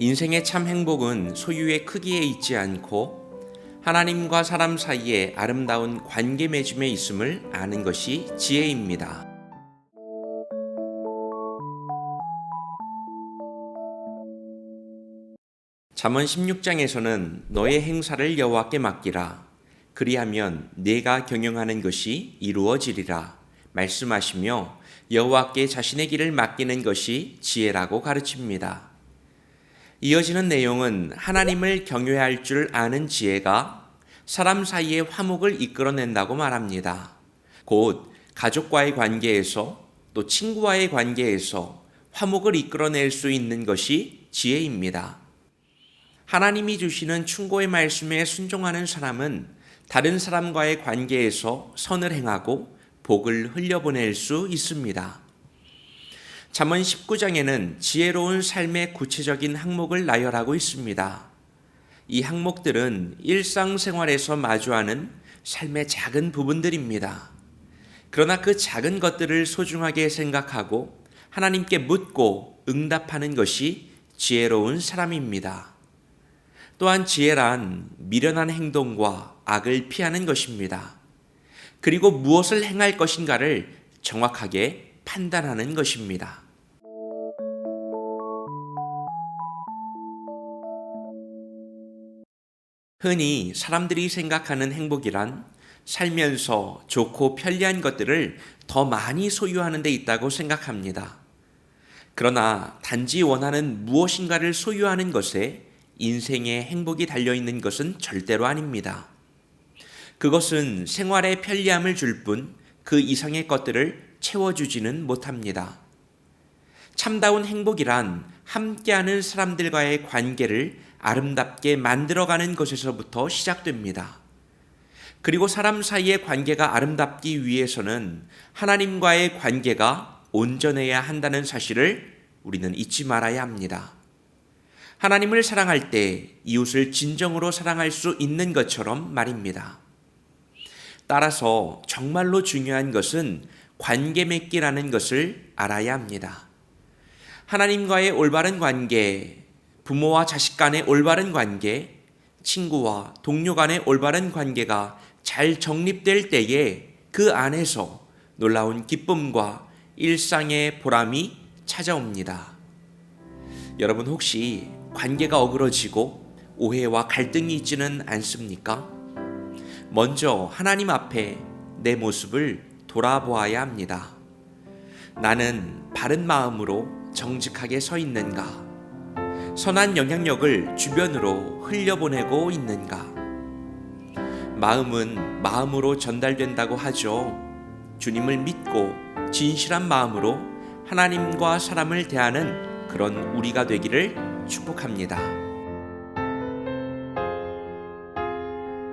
인생의 참 행복은 소유의 크기에 있지 않고 하나님과 사람 사이에 아름다운 관계 맺음에 있음을 아는 것이 지혜입니다. 잠언 16장에서는 너의 행사를 여호와께 맡기라 그리하면 내가 경영하는 것이 이루어지리라 말씀하시며 여호와께 자신의 길을 맡기는 것이 지혜라고 가르칩니다. 이어지는 내용은 하나님을 경외할 줄 아는 지혜가 사람 사이의 화목을 이끌어낸다고 말합니다. 곧 가족과의 관계에서 또 친구와의 관계에서 화목을 이끌어낼 수 있는 것이 지혜입니다. 하나님이 주시는 충고의 말씀에 순종하는 사람은 다른 사람과의 관계에서 선을 행하고 복을 흘려보낼 수 있습니다. 잠언 19장에는 지혜로운 삶의 구체적인 항목을 나열하고 있습니다. 이 항목들은 일상생활에서 마주하는 삶의 작은 부분들입니다. 그러나 그 작은 것들을 소중하게 생각하고 하나님께 묻고 응답하는 것이 지혜로운 사람입니다. 또한 지혜란 미련한 행동과 악을 피하는 것입니다. 그리고 무엇을 행할 것인가를 정확하게 판단하는 것입니다. 흔히 사람들이 생각하는 행복이란 살면서 좋고 편리한 것들을 더 많이 소유하는 데 있다고 생각합니다. 그러나 단지 원하는 무엇인가를 소유하는 것에 인생의 행복이 달려 있는 것은 절대로 아닙니다. 그것은 생활의 편리함을 줄 뿐 그 이상의 것들을 채워주지는 못합니다. 참다운 행복이란 함께하는 사람들과의 관계를 아름답게 만들어가는 것에서부터 시작됩니다. 그리고 사람 사이의 관계가 아름답기 위해서는 하나님과의 관계가 온전해야 한다는 사실을 우리는 잊지 말아야 합니다. 하나님을 사랑할 때 이웃을 진정으로 사랑할 수 있는 것처럼 말입니다. 따라서 정말로 중요한 것은 관계 맺기라는 것을 알아야 합니다. 하나님과의 올바른 관계, 부모와 자식 간의 올바른 관계, 친구와 동료 간의 올바른 관계가 잘 정립될 때에 그 안에서 놀라운 기쁨과 일상의 보람이 찾아옵니다. 여러분 혹시 관계가 어그러지고 오해와 갈등이 있지는 않습니까? 먼저 하나님 앞에 내 모습을 돌아보아야 합니다. 나는 바른 마음으로 정직하게 서 있는가? 선한 영향력을 주변으로 흘려보내고 있는가? 마음은 마음으로 전달된다고 하죠. 주님을 믿고 진실한 마음으로 하나님과 사람을 대하는 그런 우리가 되기를 축복합니다.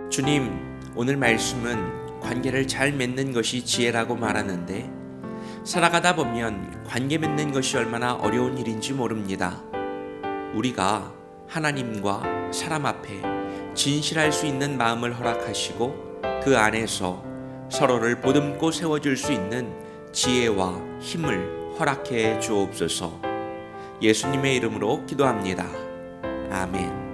주님, 오늘 말씀은 관계를 잘 맺는 것이 지혜라고 말하는데 살아가다 보면 관계 맺는 것이 얼마나 어려운 일인지 모릅니다. 우리가 하나님과 사람 앞에 진실할 수 있는 마음을 허락하시고 그 안에서 서로를 보듬고 세워줄 수 있는 지혜와 힘을 허락해 주옵소서 예수님의 이름으로 기도합니다. 아멘.